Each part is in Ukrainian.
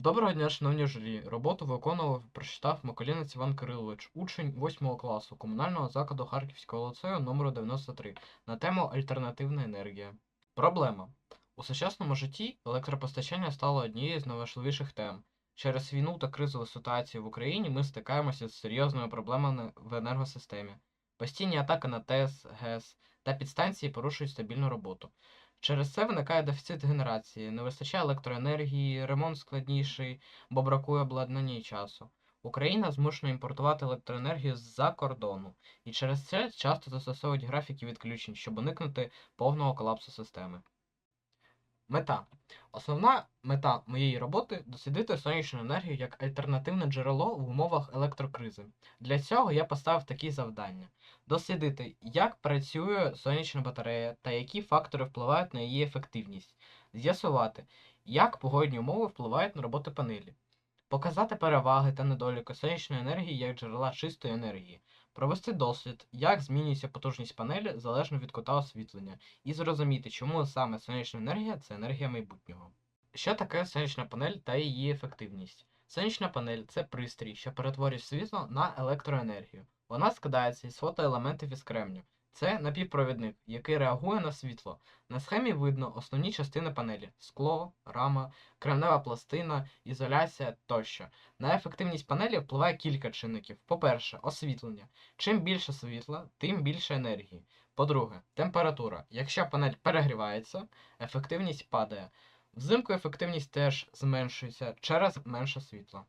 Доброго дня, шановні журі. Роботу виконував прочитав Миколінець Іван Кирилович, учень 8 класу комунального закладу Харківського ліцею номеру 93 на тему Альтернативна енергія. Проблема. У сучасному житті електропостачання стало однією з найважливіших тем. Через війну та кризову ситуацію в Україні ми стикаємося з серйозними проблемами в енергосистемі. Постійні атаки на ТЕС, ГЕС та підстанції порушують стабільну роботу. Через це виникає дефіцит генерації, не вистачає електроенергії, ремонт складніший, бо бракує обладнання і часу. Україна змушена імпортувати електроенергію з-за кордону, і через це часто застосовують графіки відключень, щоб уникнути повного колапсу системи. Мета. Основна мета моєї роботи дослідити сонячну енергію як альтернативне джерело в умовах електрокризи. Для цього я поставив такі завдання: дослідити, як працює сонячна батарея та які фактори впливають на її ефективність, з'ясувати, як погодні умови впливають на роботу панелі, показати переваги та недоліки сонячної енергії як джерела чистої енергії, провести дослід, як змінюється потужність панелі залежно від кута освітлення, і зрозуміти, чому саме сонячна енергія це енергія майбутнього. Що таке сонячна панель та її ефективність? Сонячна панель це пристрій, що перетворює світло на електроенергію. Вона складається із фотоелементів із кремню. Це напівпровідник, який реагує на світло. На схемі видно основні частини панелі: скло, рама, кремнева пластина, ізоляція тощо. На ефективність панелі впливає кілька чинників. По-перше, освітлення. Чим більше світла, тим більше енергії. По-друге, температура. Якщо панель перегрівається, ефективність падає. Взимку ефективність теж зменшується через менше світла.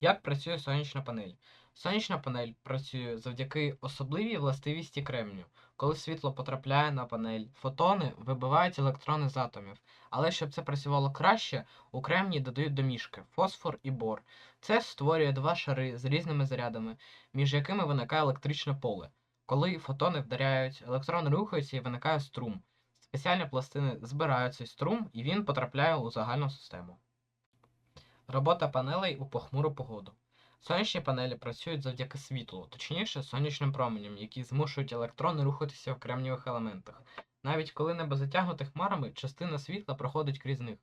Як працює сонячна панель? Сонячна панель працює завдяки особливій властивості кремню. Коли світло потрапляє на панель, фотони вибивають електрони з атомів. Але щоб це працювало краще, у кремній додають домішки фосфор і бор. Це створює два шари з різними зарядами, між якими виникає електричне поле. Коли фотони вдаряють, електрони рухаються і виникає струм. Спеціальні пластини збирають цей струм, і він потрапляє у загальну систему. Робота панелей у похмуру погоду. Сонячні панелі працюють завдяки світлу, точніше сонячним променям, які змушують електрони рухатися в кремнівих елементах. Навіть коли небо затягнуте хмарами, частина світла проходить крізь них.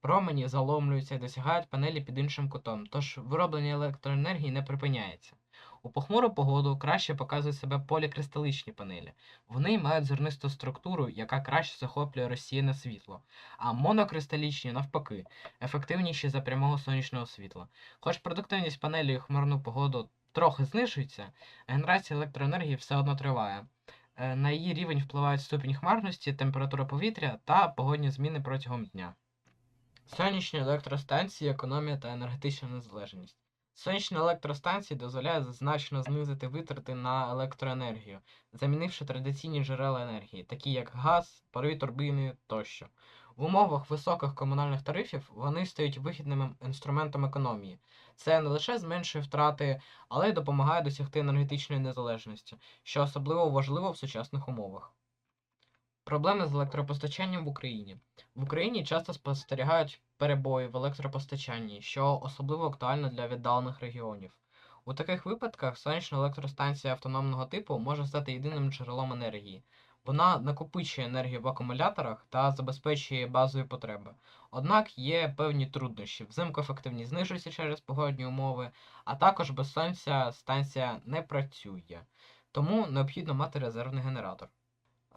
Промені заломлюються і досягають панелі під іншим кутом, тож вироблення електроенергії не припиняється. У похмуру погоду краще показують себе полікристаличні панелі. Вони мають зернисту структуру, яка краще захоплює розсіяне світло, а монокристалічні, навпаки, ефективніші за прямого сонячного світла. Хоч продуктивність панелі у хмарну погоду трохи знижується, генерація електроенергії все одно триває. Е, На її рівень впливають ступінь хмарності, температура повітря та погодні зміни протягом дня. Сонячні електростанції, економія та енергетична незалежність. Сонячні електростанції дозволяють значно знизити витрати на електроенергію, замінивши традиційні джерела енергії, такі як газ, парові турбини тощо. В умовах високих комунальних тарифів вони стають вихідним інструментом економії. Це не лише зменшує втрати, але й допомагає досягти енергетичної незалежності, що особливо важливо в сучасних умовах. Проблеми з електропостачанням в Україні. В Україні часто спостерігають перебої в електропостачанні, що особливо актуально для віддалених регіонів. У таких випадках сонячна електростанція автономного типу може стати єдиним джерелом енергії. Вона накопичує енергію в акумуляторах та забезпечує базові потреби. Однак є певні труднощі. Взимку ефективність знижується через погодні умови, а також без сонця станція не працює. Тому необхідно мати резервний генератор.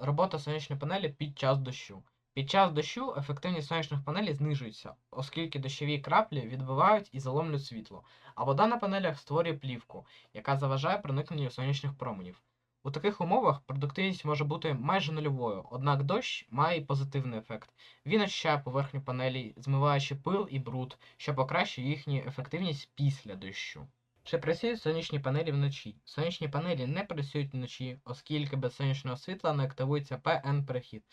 Робота сонячної панелі під час дощу. Під час дощу ефективність сонячних панелей знижується, оскільки дощові краплі відбивають і заломлюють світло, а вода на панелях створює плівку, яка заважає проникненню сонячних променів. У таких умовах продуктивність може бути майже нульовою, однак дощ має позитивний ефект. Він очищає поверхню панелей, змиваючи пил і бруд, що покращує їхню ефективність після дощу. Чи працюють сонячні панелі вночі? Сонячні панелі не працюють вночі, оскільки без сонячного світла не активується ПН-перехід,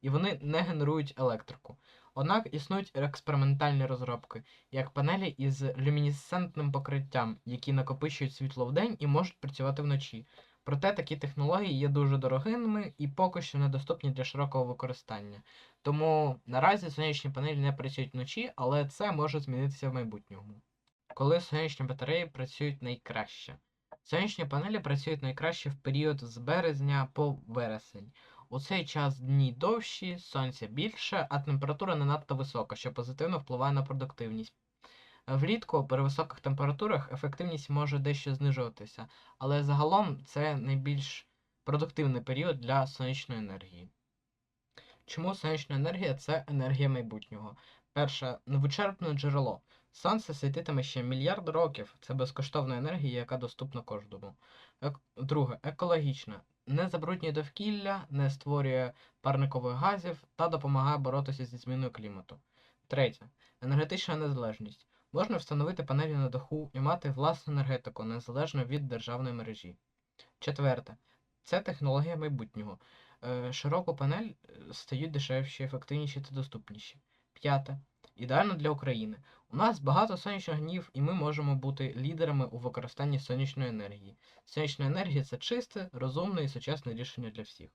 і вони не генерують електрику. Однак існують експериментальні розробки, як панелі із люмінесцентним покриттям, які накопичують світло вдень і можуть працювати вночі. Проте такі технології є дуже дорогими і поки що недоступні для широкого використання. Тому наразі сонячні панелі не працюють вночі, але це може змінитися в майбутньому. Коли сонячні батареї працюють найкраще. Сонячні панелі працюють найкраще в період з березня по вересень. У цей час дні довші, сонця більше, а температура не надто висока, що позитивно впливає на продуктивність. Влітку при високих температурах ефективність може дещо знижуватися, але загалом це найбільш продуктивний період для сонячної енергії. Чому сонячна енергія це енергія майбутнього? Перше, невичерпне джерело. Сонце світитиме ще мільярд років. Це безкоштовна енергія, яка доступна кожному. Друге, екологічна. Не забруднює довкілля, не створює парникових газів та допомагає боротися зі зміною клімату. Третє, енергетична незалежність. Можна встановити панелі на даху і мати власну енергетику незалежно від державної мережі. Четверте, це технологія майбутнього. Е, Широку панель е, стають дешевші, ефективніші та доступніші. П'яте. Ідеально для України. У нас багато сонячних днів, і ми можемо бути лідерами у використанні сонячної енергії. Сонячна енергія це чисте, розумне і сучасне рішення для всіх.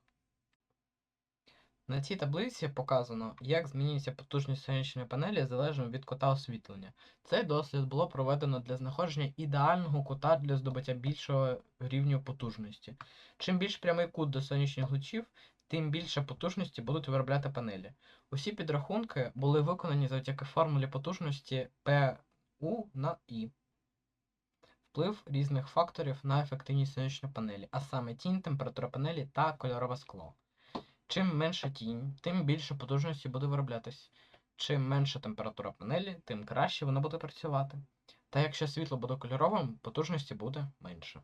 На цій таблиці показано, як змінюється потужність сонячної панелі залежно від кута освітлення. Цей дослід було проведено для знаходження ідеального кута для здобуття більшого рівню потужності. Чим більш прямий кут до сонячних лучів, тим більше потужності будуть виробляти панелі. Усі підрахунки були виконані завдяки формулі потужності PU на I. Вплив різних факторів на ефективність сонячної панелі, а саме тінь, температура панелі та кольорове скло. Чим менша тінь, тим більше потужності буде вироблятись. Чим менша температура панелі, тим краще вона буде працювати. Та якщо світло буде кольоровим, потужності буде менше.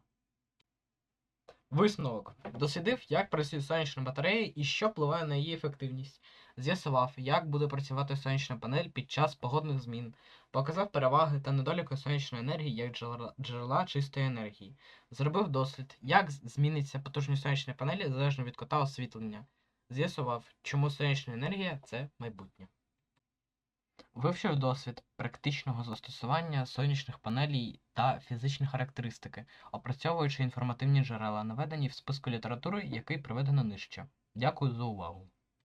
Висновок. Дослідив, як працюють сонячні батареї і що впливає на її ефективність. З'ясував, як буде працювати сонячна панель під час погодних змін. Показав переваги та недоліки сонячної енергії як джерела, джерела чистої енергії. Зробив дослід, як зміниться потужність сонячної панелі залежно від кота освітлення. З'ясував, чому сонячна енергія це майбутнє. Вивчив досвід практичного застосування сонячних панелей та фізичні характеристики, опрацьовуючи інформативні джерела, наведені в списку літератури, який приведено нижче. Дякую за увагу.